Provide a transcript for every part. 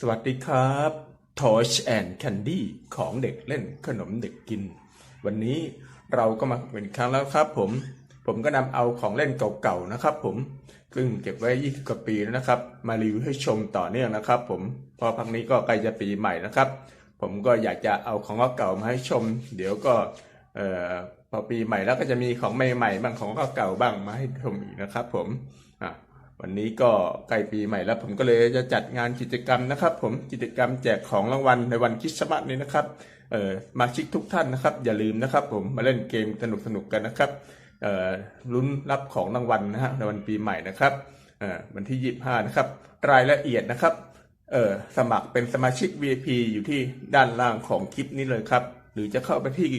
สวัสดีครับ Toys and Candy ของเด็กเล่นขนมเด็กกิน วันนี้เราก็มาเป็นครั้งแล้วครับผม ผมก็นำเอาของเล่นเก่าๆนะครับผมซึ่งเก็บไว้ 20 กว่าปีแล้วนะครับ มารีวิวให้ชมต่อเนื่องนะครับผม พอพักนี้ก็ใกล้จะปีใหม่นะครับ ผมก็อยากจะเอาของเก่าๆมาให้ชม เดี๋ยวก็เอ่อพอปีใหม่แล้วก็จะมีของใหม่ๆบ้างของเก่าๆบ้างมาให้ชมอีกนะครับผมอะ วันนี้ก็ใกล้ปีใหม่แล้ว ผมก็เลยจะจัดงานกิจกรรมนะครับ ผมกิจกรรมแจกของรางวัลในวันคริสต์มาสนี้นะครับเอ่อมาชิกทุกท่านนะครับ อย่าลืมนะครับ ผมมาเล่นเกมสนุกๆกันนะครับเอ่อลุ้นรับของรางวัลนะฮะในวันปีใหม่นะครับเอ่อวันที่25นะครับ รายละเอียดนะครับเอ่อสมัครเป็นสมาชิก VIP อยู่ที่ด้านล่างของคลิปนี้เลยครับ หรือจะเข้าไปที่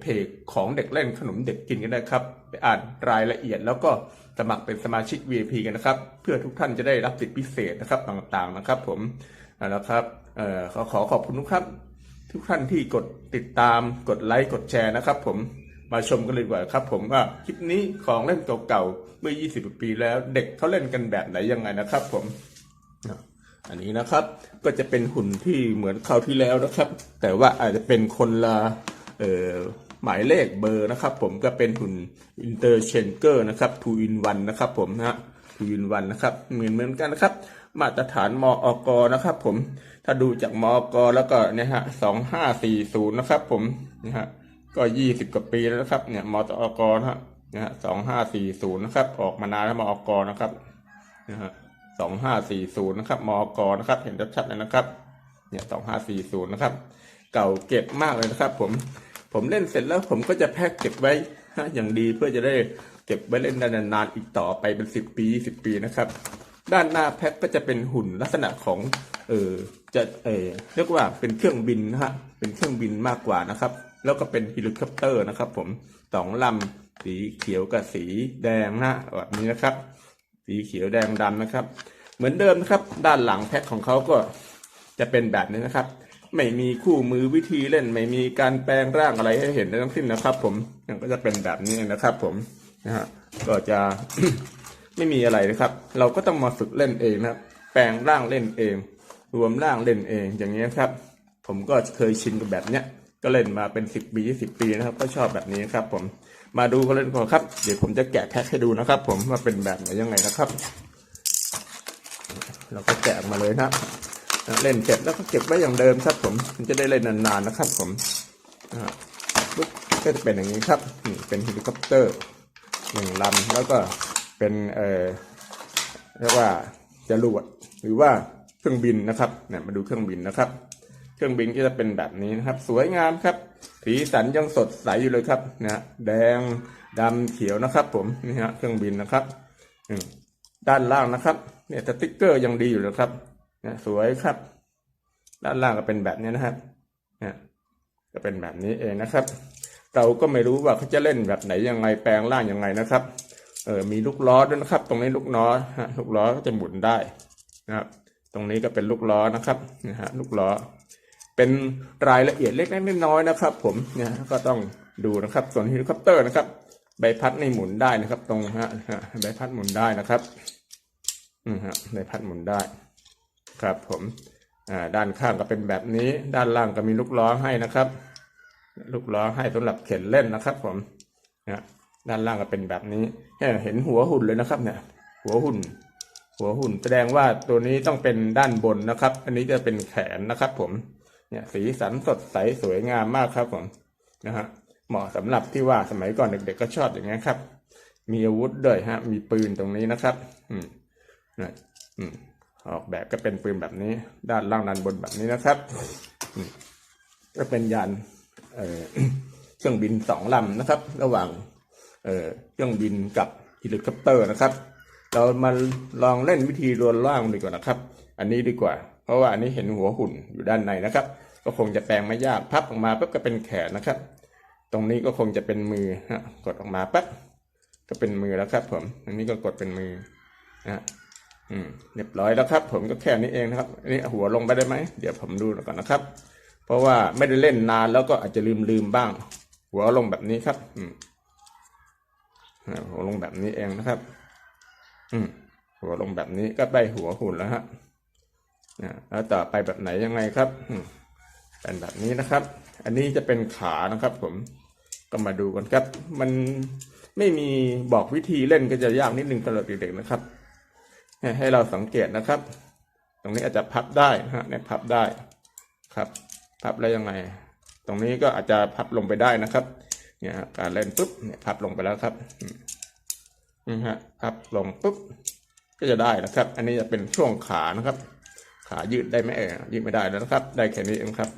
เพจของเด็กเล่นขนมเด็กกินกันได้ครับ ไปอ่านรายละเอียดแล้วก็สมัครเป็นสมาชิก VIP กันนะครับ เพื่อทุกท่านจะได้รับสิทธิพิเศษนะครับต่างๆนะครับ ผมเอาละครับอขอขอขอบคุณทุกครับ ทุกท่านที่กดติดตามกดไลค์กดแชร์นะครับ ผมมาชมกันเลยดีกว่าครับ ผมว่าคลิปนี้ของเล่นเก่าๆเมื่อ 20 ปีแล้ว เด็กเขาเล่นกันแบบไหนยังไงนะครับ ผม อันนี้นะครับก็จะเป็นหุ่นที่เหมือนคราวที่แล้วนะครับ แต่ว่าอาจจะเป็นคนละหมายเลขเบอร์นะครับ ผมก็เป็นหุ่น interchanger นะครับ two in one นะครับ ผมนะฮะ two in one นะครับเหมือนเหมือนกันนะครับ มาตรฐานมอกนะครับ ผมถ้าดูจากมอกแล้วก็เนี่ยฮะสองห้าสี่ศูนย์นะครับ ผมนะฮะก็ยี่สิบกว่าปีแล้วนะครับ เนี่ยมอกนะฮะนะฮะสองห้าสี่ศูนย์นะครับ ออกมานานแล้วมอกนะครับนะฮะ สองห้าสี่ศูนย์นะครับมอกนะครับ เห็นชัดๆเลยนะครับ เนี่ยสองห้าสี่ศูนย์นะครับ เก่าเก็บมากเลยนะครับ ผมผมเล่นเสร็จแล้วผมก็จะแพ็กเก็บไว้ฮะอย่างดีเพื่อจะได้เก็บไว้เล่นนานๆอีกต่อไปเป็นสิบปีสิบปีนะครับ ด้านหน้าแพ็กก็จะเป็นหุ่นลักษณะของเออจะเออเรียกว่าเป็นเครื่องบินนะฮะเป็นเครื่องบินมากกว่านะครับ แล้วก็เป็นเฮลิคอปเตอร์นะครับ ผมสองลำสีเขียวกับสีแดงนะแบบนี้นะครับ สีเขียวแดงดำนะครับ เหมือนเดิมนะครับ ด้านหลังแพ็คของเขาก็จะเป็นแบบนี้นะครับ ไม่มีคู่มือวิธีเล่น ไม่มีการแปลงร่างอะไรให้เห็นทั้งสิ้นนะครับ ผมมันก็จะเป็นแบบนี้นะครับ ผมนะฮะก็จะไม่มีอะไรนะครับ เราก็ต้องมาฝึกเล่นเองนะครับ แปลงร่างเล่นเอง รวมร่างเล่นเองอย่างนี้ครับ ผมก็เคยชินกับแบบเนี้ย ก็เล่นมาเป็นสิบปียี่สิบปีนะครับ ก็ชอบแบบนี้ครับ ผมมาดูกันเลยดีกว่อนครับ เดี๋ยวผมจะแกะแพ็คให้ดูนะครับ ผมว่าเป็นแบบไหนยังไงนะครับ เราก็แกะมาเลยนะเล่นเสร็จแล้วก็เก็บไว้อย่างเดิมครับ ผมมันจะได้เล่นนานๆนะครับ ผมปุ๊บก็จะเป็นอย่างนี้ครับนี่เป็นเฮลิคอปเตอร์หนึ่งลำแล้วก็เป็นเอ่อเรียกว่าจรวดหรือว่าเครื่องบินนะครับเนี่ยมาดูเครื่องบินนะครับ เครื่องบินก็จะเป็นแบบนี้นะครับ สวยงามครับ สีสันยังสดใสอยู่เลยครับนะแดงดำเขียวนะครับ ผมนี่ฮะเครื่องบินนะครับด้านล่างนะครับ เนี่ยสติ๊กเกอร์ยังดีอยู่นะครับเนี่ยสวยครับ ด้านล่างก็เป็นแบบนี้นะครับเนี่ยก็เป็นแบบนี้เองนะครับ เราก็ไม่รู้ว่าเขาจะเล่นแบบไหนยังไงแปลงร่างยังไงนะครับเออมีลูกล้อด้วยนะครับ ตรงนี้ลูกล้อฮะลูกล้อก็จะหมุนได้นะครับ ตรงนี้ก็เป็นลูกล้อนะครับนะฮะลูกล้อ เป็นรายละเอียดเล็กๆน้อยๆนะครับ ผมเนี่ยก็ต้องดูนะครับ ส่วนเฮลิคอปเตอร์นะครับ ใบพัดในหมุนได้นะครับ ตรงฮะใบพัดหมุนได้นะครับอืมฮะใบพัดหมุนได้ครับ ผมอ่าด้านข้างก็เป็นแบบนี้ ด้านล่างก็มีลูกล้อให้นะครับ ลูกล้อให้สำหรับเข็นเล่นนะครับ ผมนะด้านล่างก็เป็นแบบนี้เห็นหัวหุ่นเลยนะครับ เนี่ย หัวหุ่น หัวหุ่นแสดงว่าตัวนี้ต้องเป็นด้านบนนะครับ อันนี้จะเป็นแขนนะครับ ผม เนี่ยสีสันสดใสสวยงามมากครับผมนะฮะเหมาะสำหรับที่ว่าสมัยก่อนเด็กๆก็ชอบอย่างเงี้ยครับ มีอาวุธด้วยฮะ มีปืนตรงนี้นะครับ อืมนะอืมออกแบบก็เป็นปืนแบบนี้ ด้านล่างด้านบนแบบนี้นะครับอืมก็เป็นยานเอ่อเครื่องบินสองลำนะครับ ระหว่าง เอ่อเครื่องบินกับเฮลิคอปเตอร์นะครับ เรามาลองเล่นวิธีรวนล่างดีกว่านะครับ อันนี้ดีกว่า เพราะว่านี้เห็นหัวหุ่นอยู่ด้านในนะครับ ก็คงจะแปลงไม่ยากพับออกมาปุ๊บก็เป็นแขนนะครับ ตรงนี้ก็คงจะเป็นมือฮะกดออกมาปั๊บก็เป็นมือแล้วครับ ผมอันนี้ก็กดเป็นมือนะฮะอืมเรียบร้อยแล้วครับ ผมก็แค่นี้เองนะครับอันนี้หัวลงไปได้ไหมเดี๋ยวผมดูก่อนนะครับ เพราะว่าไม่ได้เล่นนานแล้วก็อาจจะลืมลืมบ้าง หัวลงแบบนี้ครับ อืมหัวลงแบบนี้เองนะครับ อืมหัวลงแบบนี้ก็ได้หัวหุ่นแล้วฮะ แล้วต่อไปแบบไหนยังไงครับเป็นแบบนี้นะครับ อันนี้จะเป็นขานะครับ ผมก็มาดูกันครับ มันไม่มีบอกวิธีเล่นก็จะยากนิดนึงสำหรับเด็กๆนะครับให้ให้เราสังเกตนะครับ ตรงนี้อาจจะพับได้นะฮะเนี่ยพับได้ครับพับแล้วยังไง ตรงนี้ก็อาจจะพับลงไปได้นะครับ เนี่ยการเล่นปุ๊บเนี่ยพับลงไปแล้วครับนี่ฮะพับลงปุ๊บก็จะได้นะครับ อันนี้จะเป็นช่วงขานะครับ ขายืดได้ไหมเอ่ยยืดไม่ได้แล้วนะครับ ได้แค่นี้เองครับ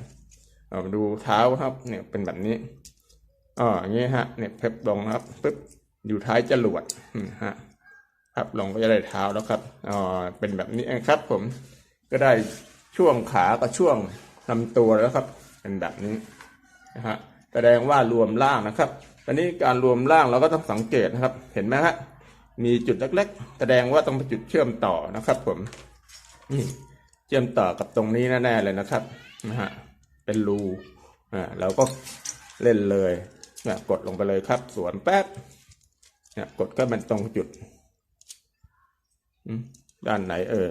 เอามาดูเท้าครับ เนี่ยเป็นแบบนี้อ๋ออย่างนี้ฮะ เนี่ยเพ็บลงครับปุ๊บอยู่ท้ายจรวดฮะพับลงก็จะได้เท้าแล้วครับอ๋อเป็นแบบนี้เองครับ ผม ก็ได้ช่วงขากับช่วงลำตัวแล้วครับ เป็นแบบนี้นะฮะแสดงว่ารวมล่างนะครับตอนนี้การรวมล่างเราก็ต้องสังเกตนะครับ เห็นไหมฮะมีจุดเล็ก ๆ แสดงว่าต้องเป็นจุดเชื่อมต่อนะครับ ผมนี่ เชื่อมต่อกับตรงนี้แน่ๆเลยนะครับนะฮะเป็นรูอ่าเราก็เล่นเลยเนี่ยกดลงไปเลยครับ สวนแป๊บเนี่ยกดก็มันตรงจุดด้านไหนเออ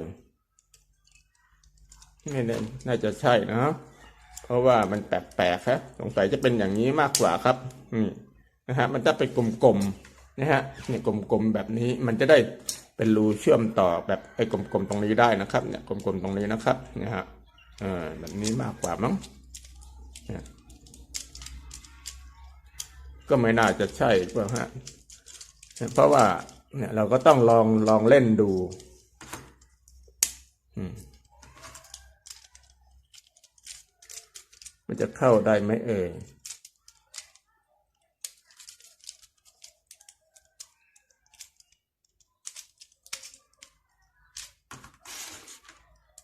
ไม่น่น่าจะใช่นะเพราะว่ามันแปลกๆครับสงสัยจะเป็นอย่างนี้มากกว่าครับอืมนะฮะมันจะเป็นกลมๆนะฮะเนี่ยกลมๆแบบนี้มันจะได้ เป็นรูเชื่อมต่อแบบไอ้กลมๆตรงนี้ได้นะครับ เนี่ยกลมๆตรงนี้นะครับเนะฮะเออแบบนี้มากกว่ามั้งเนี่ยก็ไม่น่าจะใช่เปล่าฮะเพราะว่าเนี่ยเราก็ต้องลองลองเล่นดูอืมมันจะเข้าได้ไหมเอ่ย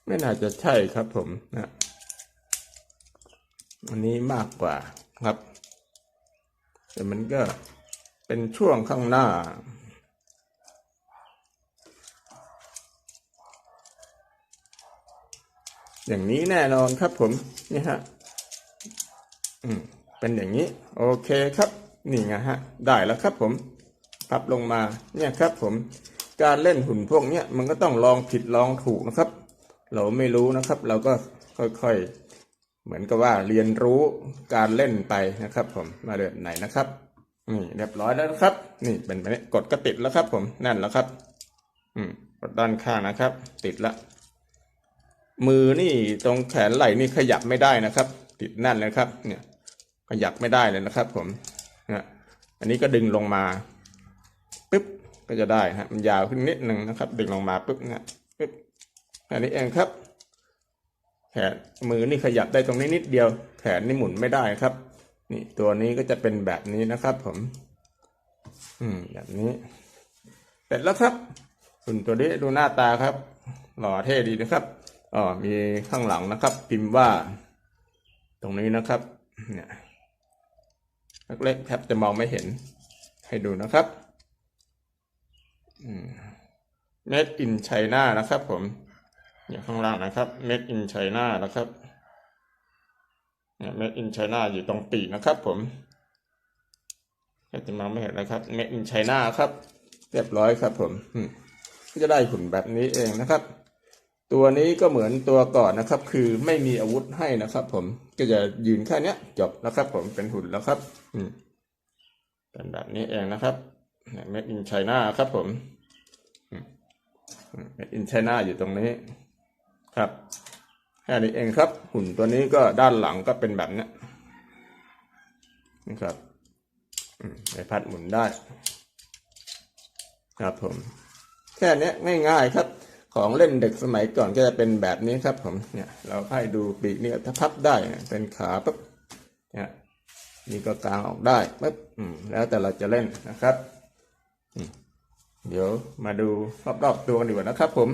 ไม่น่าจะใช่ครับผมนะอันนี้มากกว่าครับ แต่มันก็เป็นช่วงข้างหน้า อย่างนี้แน่นอนครับผม นี่ฮะ อืม เป็นอย่างนี้ โอเคครับ นี่ไงฮะ ได้แล้วครับผมพับลงมา เนี่ยครับผม การเล่นหุ่นพวกเนี้ยมันก็ต้องลองผิดลองถูกนะครับ เราไม่รู้นะครับ เราก็ค่อยๆ เหมือนกับว่าเรียนรู้การเล่นไปนะครับผมมาเดือนไหนนะครับนี่เรียบร้อยแล้วนะครับ นี่เป็นแบบนี้กดก็ติดแล้วครับ ผมแน่นแล้วครับ อืมกดด้านข้างนะครับ ติดละ มือนี่ตรงแขนไหล่นี่ขยับไม่ได้นะครับ ติดแน่นเลยครับ เนี่ย ขยับไม่ได้เลยนะครับ ผมนะอันนี้ก็ดึงลงมาปึ๊บก็จะได้ฮะมันยาวขึ้นนิดหนึ่งนะครับ ดึงลงมาปึ๊บเนะปึ๊บ อันนี้เองครับ แขนมือนี่ขยับได้ตรงนี้นิดเดียว แขนนี่หมุนไม่ได้ครับ นี่ตัวนี้ก็จะเป็นแบบนี้นะครับผม อืม แบบนี้ เสร็จแล้วครับหุ่นตัวนี้ดูหน้าตาครับ หล่อเท่ดีนะครับอ๋อมีข้างหลังนะครับ พิมพ์ว่า ตรงนี้นะครับ เนี่ยเล็กๆแทบจะมองไม่เห็น ให้ดูนะครับอืม made in China นะครับผม อยู่ข้างล่างนะครับ made in China นะครับเนี่ย made in China อยู่ตรงปีนะครับผมแทบจะมองไม่เห็นนะครับ made in China ครับ เรียบร้อยครับผมก็จะได้หุ่นแบบนี้เองนะครับ ตัวนี้ก็เหมือนตัวก่อนนะครับ คือไม่มีอาวุธให้นะครับ ผมก็จะยืนแค่นี้จบแล้วครับ ผมเป็นหุ่นแล้วครับ อืมเป็นแบบนี้เองนะครับเม็ดอินไชน่าครับผมเม็ดอินไชน่าอยู่ตรงนี้ ครับแค่นี้เองครับ หุ่นตัวนี้ก็ด้านหลังก็เป็นแบบนี้นะครับอืมใบพัดหมุนได้ ครับผม แค่นี้ง่ายๆครับ ของเล่นเด็กสมัยก่อนก็จะเป็นแบบนี้ครับ ผมเนี่ย เราให้ดูปีกเนี่ถ้าพับได้เป็นขาปุ๊บเนี่ยนี่ก็กางออกได้ปุ๊บแล้วแต่เราจะเล่นนะครับ เดี๋ยวมาดูรอบๆตัวกันดีกว่านะครับผม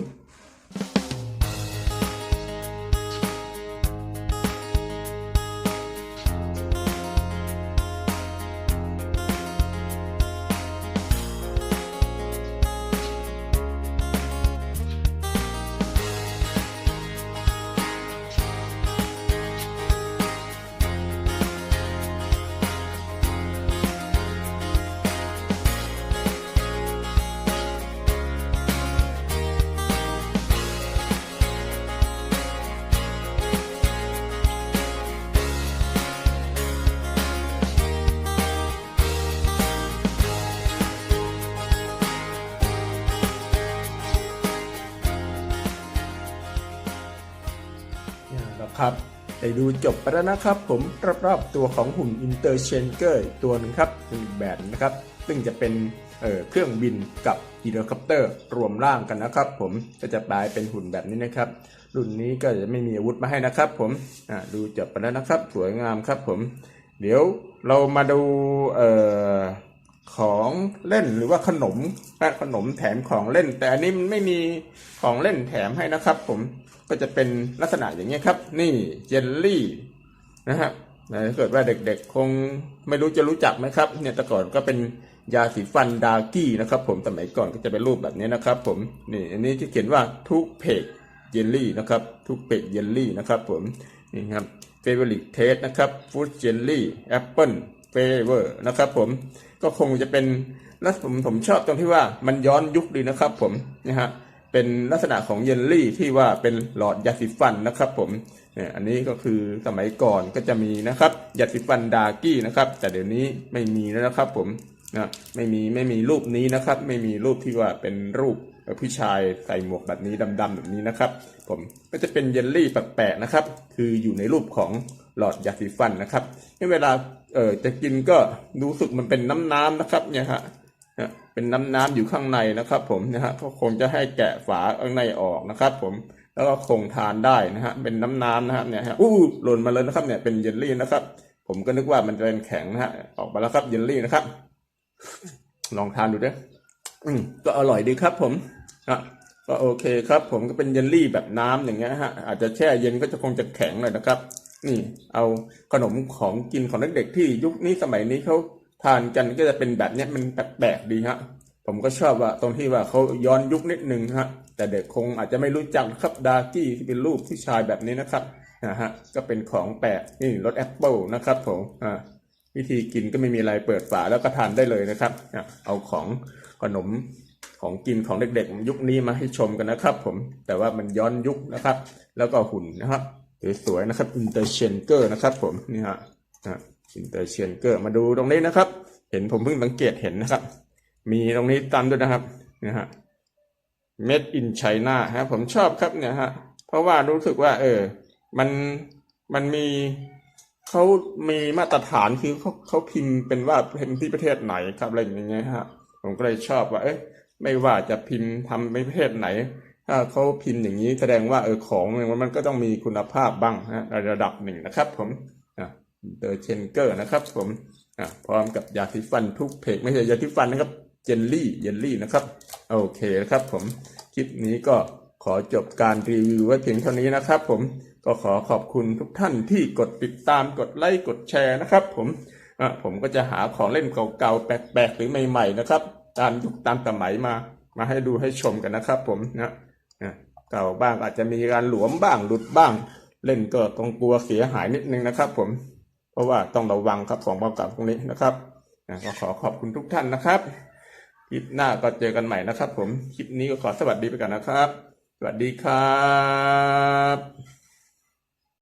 ได้ดูจบไปแล้วนะครับ ผมรอบๆตัวของหุ่นอินเตอร์เชนเกอร์ตัวนึงครับหนึ่งแบบนะครับ ซึ่งจะเป็นเเครื่องบินกับฮีโรคอปเตอร์รวมร่างกันนะครับ ผมก็จะกลายเป็นหุ่นแบบนี้นะครับ รุ่นนี้ก็จะไม่มีอาวุธมาให้นะครับ ผมดูจบไปแล้วนะครับ สวยงามครับ ผม เดี๋ยวเรามาดูเอ่อ ของเล่นหรือว่าขนมนะขนมแถมของเล่น แต่อันนี้มันไม่มีของเล่นแถมให้นะครับ ผมก็จะเป็นลักษณะอย่างเงี้ยครับ นี่เจลลี่นะครับถ้าเกิดว่าเด็กๆ คงไม่รู้จะรู้จักไหมครับ เนี่ยแต่ก่อนก็เป็นยาสีฟันดากี้นะครับผมสมัยก่อนก็จะเป็นรูปแบบนี้นะครับ ผมนี่อันนี้ที่เขียนว่าทุกเพกเยลลี่นะครับทุกเพกเยลลี่นะครับผมนี่ครับเฟเวอร์ลิกเทสนะครับฟู้ดเจลลี่แอปเปิลเฟเวอร์นะครับผม ก็คงจะเป็นแล้วผมผมชอบตรงที่ว่ามันย้อนยุคดีนะครับ ผมนะฮะเป็นลักษณะของเยลลี่ที่ว่าเป็นหลอดยาสีฟันนะครับ ผมเนี่ยอันนี้ก็คือสมัยก่อนก็จะมีนะครับยาสีฟันดากี้นะครับ แต่เดี๋ยวนี้ไม่มีแล้วนะครับ ผมนะไม่มีไม่มีรูปนี้นะครับ ไม่มีรูปที่ว่าเป็นรูปผู้ชายใส่หมวกแบบนี้ดำๆแบบนี้นะครับ ผมก็จะเป็นเยลลี่แปลกๆนะครับ คืออยู่ในรูปของหลอดยาสีฟันนะครับที่เวลา เออจะกินก็รู้สึกมันเป็นน้ำๆนะครับ เนี่ยฮะเป็นน้ำๆอยู่ข้างในนะครับ ผมนะฮะก็คงจะให้แกะฝาข้างในออกนะครับ ผมแล้วก็คงทานได้นะฮะเป็นน้ำๆนะฮะเนี่ยฮะอู้หล่นมาเลยนะครับ เนี่ยเป็นเยลลี่นะครับ ผมก็นึกว่ามันจะเป็นแข็งนะฮะออกมาแล้วครับเยลลี่นะครับ ลองทานดูด้วยอืมก็อร่อยดีครับ ผมอะก็โอเคครับ ผมก็เป็นเยลลี่แบบน้ำอย่างเงี้ยฮะอาจจะแช่เย็นก็จะคงจะแข็งหน่อยนะครับ นี่เอาขนมของกินของเด็กๆที่ยุคนี้สมัยนี้เขาทานกันก็จะเป็นแบบเนี้ยมันแปลกๆดีฮะ ผมก็ชอบว่าตรงที่ว่าเขาย้อนยุคนิดนึงฮะ แต่เด็กคงอาจจะไม่รู้จักครับดาร์กี้ที่เป็นรูปผู้ชายแบบนี้นะครับนะฮะก็เป็นของแปลกนี่รสแอปเปิลนะครับผมอ่าวิธีกินก็ไม่มีอะไรเปิดฝาแล้วก็ทานได้เลยนะครับเอาของขนมของกินของเด็กๆยุคนี้มาให้ชมกันนะครับ ผมแต่ว่ามันย้อนยุคนะครับ แล้วก็หุ่นนะครับ สวยๆนะครับอินเตอร์เชนเกอร์นะครับผมนี่ฮะอินเตอร์เชนเกอร์มาดูตรงนี้นะครับ เห็นผมเพิ่งสังเกตเห็นนะครับ มีตรงนี้ตามด้วยนะครับนะฮะ Made in China ฮะผมชอบครับเนี่ยฮะเพราะว่ารู้สึกว่า เออ มันมันมีเขามีมาตรฐานคือเขาเขาพิมพ์เป็นว่าเป็นที่ประเทศไหนครับอะไรอย่างเงี้ยฮะผมก็เลยชอบว่า เอ้ยไม่ว่าจะพิมพ์ทำในประเทศไหน ถ้าเขาพิมพ์อย่างนี้แสดงว่าเออของมันมันก็ต้องมีคุณภาพบ้างนะระดับหนึ่งนะครับ ผมเดอร์เชนเกอร์นะครับ ผมพร้อมกับยาสีฟันทุกเพกไม่ใช่ยาสีฟันนะครับเจลลี่เยลลี่นะครับโอเคนะครับ ผมคลิปนี้ก็ขอจบการรีวิวไว้เพียงเท่านี้นะครับ ผมก็ขอขอบคุณทุกท่านที่กดติดตามกดไลค์กดแชร์นะครับ ผมผมก็จะหาของเล่นเก่าๆแปลกๆหรือใหม่ ๆ นะครับ ตามยุคตามสมัยมามาให้ดูให้ชมกันนะครับ ผมนะ เก่าบ้างอาจจะมีการหลวมบ้างหลุดบ้าง เล่นก็ต้องกลัวเสียหายนิดนึงนะครับ ผมเพราะว่าต้องระวังครับของเก่าๆตรงนี้นะครับก็ขอขอบคุณทุกท่านนะครับคลิปหน้าก็เจอกันใหม่นะครับ ผมคลิปนี้ก็ขอสวัสดีไปก่อนนะครับ สวัสดีครับ